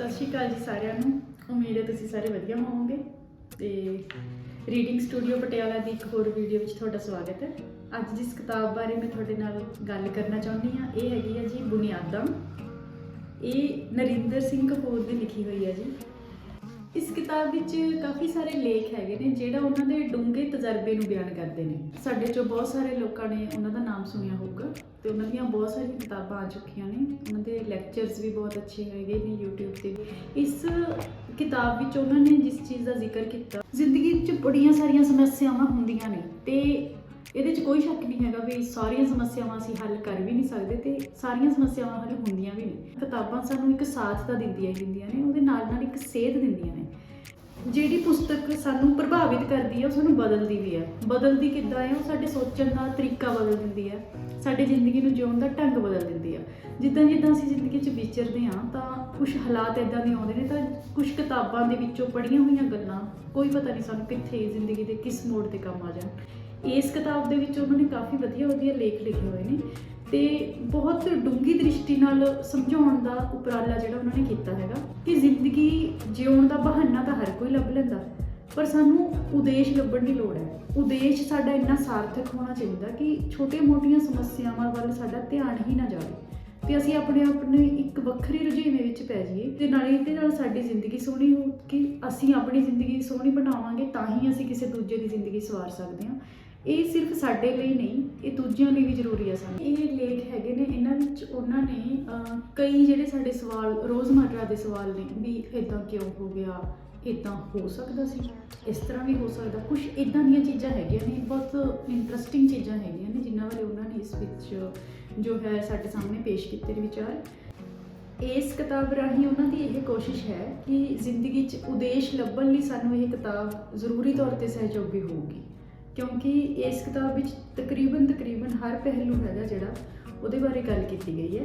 ਸਤਿ ਸ਼੍ਰੀ ਅਕਾਲ ਜੀ ਸਾਰਿਆਂ ਨੂੰ। ਉਮੀਦ ਹੈ ਤੁਸੀਂ ਸਾਰੇ ਵਧੀਆ ਹੋਵੋਗੇ। ਤੇ ਰੀਡਿੰਗ ਸਟੂਡੀਓ ਪਟਿਆਲਾ ਦੀ ਇੱਕ ਹੋਰ ਵੀਡੀਓ ਵਿੱਚ ਤੁਹਾਡਾ ਸਵਾਗਤ ਹੈ। ਅੱਜ ਜਿਸ ਕਿਤਾਬ ਬਾਰੇ ਮੈਂ ਤੁਹਾਡੇ ਨਾਲ ਗੱਲ ਕਰਨਾ ਚਾਹੁੰਦੀ ਹਾਂ, ਇਹ ਹੈਗੀ ਹੈ ਜੀ ਬੁਨਿਆਦਾਂ। ਇਹ ਨਰਿੰਦਰ ਸਿੰਘ ਕਪੂਰ ਦੀ ਲਿਖੀ ਹੋਈ ਹੈ ਜੀ। ਇਸ ਕਿਤਾਬ ਵਿੱਚ ਕਾਫੀ ਸਾਰੇ ਲੇਖ ਹੈਗੇ ਨੇ ਜਿਹੜਾ ਉਹਨਾਂ ਦੇ ਡੂੰਘੇ ਤਜਰਬੇ ਨੂੰ ਬਿਆਨ ਕਰਦੇ ਨੇ। ਸਾਡੇ ਚੋਂ ਬਹੁਤ ਸਾਰੇ ਲੋਕਾਂ ਨੇ ਉਹਨਾਂ ਦਾ ਨਾਮ ਸੁਣਿਆ ਹੋਊਗਾ ਤੇ ਉਹਨਾਂ ਦੀਆਂ ਬਹੁਤ ਸਾਰੀਆਂ ਕਿਤਾਬਾਂ ਆ ਚੁੱਕੀਆਂ ਨੇ। ਉਹਨਾਂ ਦੇ ਲੈਕਚਰਸ ਵੀ ਬਹੁਤ ਅੱਛੇ ਹੈਗੇ ਨੇ YouTube ਤੇ। ਇਸ ਕਿਤਾਬ ਵਿੱਚ ਉਹਨਾਂ ਨੇ ਜਿਸ ਚੀਜ਼ ਦਾ ਜ਼ਿਕਰ ਕੀਤਾ, ਜ਼ਿੰਦਗੀ ਵਿੱਚ ਬੜੀਆਂ ਸਾਰੀਆਂ ਸਮੱਸਿਆਵਾਂ ਹੁੰਦੀਆਂ ਨੇ ਤੇ ਇਹਦੇ 'ਚ ਕੋਈ ਸ਼ੱਕ ਨਹੀਂ ਹੈਗਾ ਵੀ ਸਾਰੀਆਂ ਸਮੱਸਿਆਵਾਂ ਅਸੀਂ ਹੱਲ ਕਰ ਵੀ ਨਹੀਂ ਸਕਦੇ ਤੇ ਸਾਰੀਆਂ ਸਮੱਸਿਆਵਾਂ ਹੱਲ ਹੁੰਦੀਆਂ ਵੀ ਨਹੀਂ। ਕਿਤਾਬਾਂ ਸਾਨੂੰ ਇੱਕ ਸਾਥ ਤਾਂ ਦਿੰਦੀਆਂ ਹੀ ਦਿੰਦੀਆਂ ਨੇ, ਉਹਦੇ ਨਾਲ ਨਾਲ ਇੱਕ ਸੇਧ ਦਿੰਦੀਆਂ ਨੇ। ਜਿਹੜੀ ਪੁਸਤਕ ਸਾਨੂੰ ਪ੍ਰਭਾਵਿਤ ਕਰਦੀ ਹੈ ਉਹ ਸਾਨੂੰ ਬਦਲਦੀ ਵੀ ਹੈ ਬਦਲਦੀ ਕਿੱਦਾਂ ਹੈ ਉਹ ਸਾਡੇ ਸੋਚਣ ਦਾ ਤਰੀਕਾ ਬਦਲ ਦਿੰਦੀ ਹੈ ਸਾਡੀ ਜ਼ਿੰਦਗੀ ਨੂੰ ਜਿਉਣ ਦਾ ਢੰਗ ਬਦਲ ਦਿੰਦੀ ਹੈ ਜਿੱਦਾਂ ਜਿੱਦਾਂ ਅਸੀਂ ਜ਼ਿੰਦਗੀ 'ਚ ਵਿਚਰਦੇ ਹਾਂ, ਤਾਂ ਕੁਝ ਹਾਲਾਤ ਇਦਾਂ ਦੇ ਆਉਂਦੇ ਨੇ, ਤਾਂ ਕੁਝ ਕਿਤਾਬਾਂ ਦੇ ਵਿੱਚੋਂ ਪੜ੍ਹੀਆਂ ਹੋਈਆਂ ਗੱਲਾਂ, ਕੋਈ ਪਤਾ ਨਹੀਂ ਸਾਨੂੰ ਕਿੱਥੇ ਜ਼ਿੰਦਗੀ ਦੇ ਕਿਸ ਮੋੜ ਤੇ ਕੰਮ ਆ ਜਾਣ। ਇਸ ਕਿਤਾਬ ਦੇ ਵਿੱਚ ਉਹਨਾਂ ਨੇ ਕਾਫੀ ਵਧੀਆ ਵਧੀਆ ਲੇਖ ਲਿਖੇ ਹੋਏ ਨੇ ਤੇ ਬਹੁਤ ਡੂੰਗੀ ਦ੍ਰਿਸ਼ਟੀ ਨਾਲ ਸਮਝਾਉਣ ਦਾ ਉਪਰਾਲਾ ਜਿਹੜਾ ਉਹਨਾਂ ਨੇ ਕੀਤਾ ਹੈਗਾ ਕਿ ਜ਼ਿੰਦਗੀ ਜਿਉਣ ਦਾ ਬਹਾਨਾ ਤਾਂ ਹਰ ਕੋਈ ਲੱਭ ਲੈਂਦਾ, ਪਰ ਸਾਨੂੰ ਉਦੇਸ਼ ਲੱਭਣ ਦੀ ਲੋੜ ਹੈ। ਉਦੇਸ਼ ਸਾਡਾ ਇੰਨਾ ਸਾਰਥਕ ਹੋਣਾ ਚਾਹੀਦਾ ਕਿ ਛੋਟੀਆਂ-ਮੋਟੀਆਂ ਸਮੱਸਿਆਵਾਂ ਵੱਲ ਸਾਡਾ ਧਿਆਨ ਹੀ ਨਾ ਜਾਵੇ। ਤੇ ਅਸੀਂ ਆਪਣੇ ਆਪ ਨੂੰ ਇੱਕ ਵੱਖਰੀ ਰੁਝੇਵੇਂ ਵਿੱਚ ਪੈ ਜਾਈਏ ਤੇ ਨਾਲੇ ਇਹਦੇ ਨਾਲ ਸਾਡੀ ਜ਼ਿੰਦਗੀ ਸੋਹਣੀ ਹੋ ਕਿ ਅਸੀਂ ਆਪਣੀ ਜ਼ਿੰਦਗੀ ਸੋਹਣੀ ਬਣਾਵਾਂਗੇ, ਤਾਂ ਹੀ ਅਸੀਂ ਕਿਸੇ ਦੂਜੇ ਦੀ ਜ਼ਿੰਦਗੀ ਸਵਾਰ ਸਕਦੇ ਹਾਂ। ਇਹ ਸਿਰਫ ਸਾਡੇ ਲਈ ਨਹੀਂ, ਇਹ ਦੂਜਿਆਂ ਲਈ ਵੀ ਜ਼ਰੂਰੀ ਹੈ ਸਾਨੂੰ। ਇਹ ਲੇਖ ਹੈਗੇ ਨੇ, ਇਹਨਾਂ ਵਿੱਚ ਉਹਨਾਂ ਨੇ ਕਈ ਜਿਹੜੇ ਸਾਡੇ ਸਵਾਲ, ਰੋਜ਼ਮਰਰਾ ਦੇ ਸਵਾਲ ਨੇ, ਵੀ ਇਦਾਂ ਕਿਉਂ ਹੋ ਗਿਆ ਇਦਾਂ ਹੋ ਸਕਦਾ ਸੀ, ਇਸ ਤਰ੍ਹਾਂ ਵੀ ਹੋ ਸਕਦਾ ਕੁਝ ਇਦਾਂ ਦੀਆਂ ਚੀਜ਼ਾਂ ਹੈਗੀਆਂ ਨੇ, ਬਹੁਤ ਇੰਟਰਸਟਿੰਗ ਚੀਜ਼ਾਂ ਹੈਗੀਆਂ ਨੇ, ਜਿਨ੍ਹਾਂ ਬਾਰੇ ਉਹਨਾਂ ਨੇ ਇਸ ਵਿੱਚ ਜੋ ਹੈ ਸਾਡੇ ਸਾਹਮਣੇ ਪੇਸ਼ ਕੀਤੇ ਨੇ ਵਿਚਾਰ। ਇਸ ਕਿਤਾਬ ਰਾਹੀਂ ਉਹਨਾਂ ਦੀ ਇਹ ਕੋਸ਼ਿਸ਼ ਹੈ ਕਿ ਜ਼ਿੰਦਗੀ 'ਚ ਉਦੇਸ਼ ਲੱਭਣ ਲਈ ਸਾਨੂੰ ਇਹ ਕਿਤਾਬ ਜ਼ਰੂਰੀ ਤੌਰ ਤੇ ਸਹਿਯੋਗੀ ਹੋਊਗੀ। ਕਿਉਂਕਿ ਇਸ ਕਿਤਾਬ ਵਿੱਚ ਤਕਰੀਬਨ ਤਕਰੀਬਨ ਹਰ ਪਹਿਲੂ ਹੈਗਾ ਜਿਹੜਾ, ਉਹਦੇ ਬਾਰੇ ਗੱਲ ਕੀਤੀ ਗਈ ਹੈ।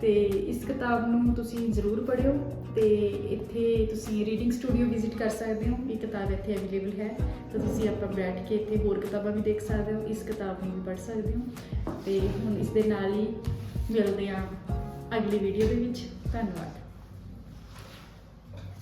ਤੇ ਇਸ ਕਿਤਾਬ ਨੂੰ ਤੁਸੀਂ ਜ਼ਰੂਰ ਪੜ੍ਹਿਓ ਤੇ ਇੱਥੇ ਤੁਸੀਂ ਰੀਡਿੰਗ ਸਟੂਡੀਓ ਵਿਜ਼ਿਟ ਕਰ ਸਕਦੇ ਹੋ, ਇਹ ਕਿਤਾਬ ਇੱਥੇ ਅਵੇਲੇਬਲ ਹੈ। ਤਾਂ ਤੁਸੀਂ ਆਪਾਂ ਬੈਠ ਕੇ ਇੱਥੇ ਹੋਰ ਕਿਤਾਬਾਂ ਵੀ ਦੇਖ ਸਕਦੇ ਹੋ, ਇਸ ਕਿਤਾਬ ਨੂੰ ਵੀ ਪੜ੍ਹ ਸਕਦੇ ਹੋ। ਤੇ ਹੁਣ ਇਸ ਦੇ ਨਾਲ ਹੀ ਮਿਲਦੇ ਹਾਂ ਅਗਲੀ ਵੀਡੀਓ ਦੇ ਵਿੱਚ। ਧੰਨਵਾਦ।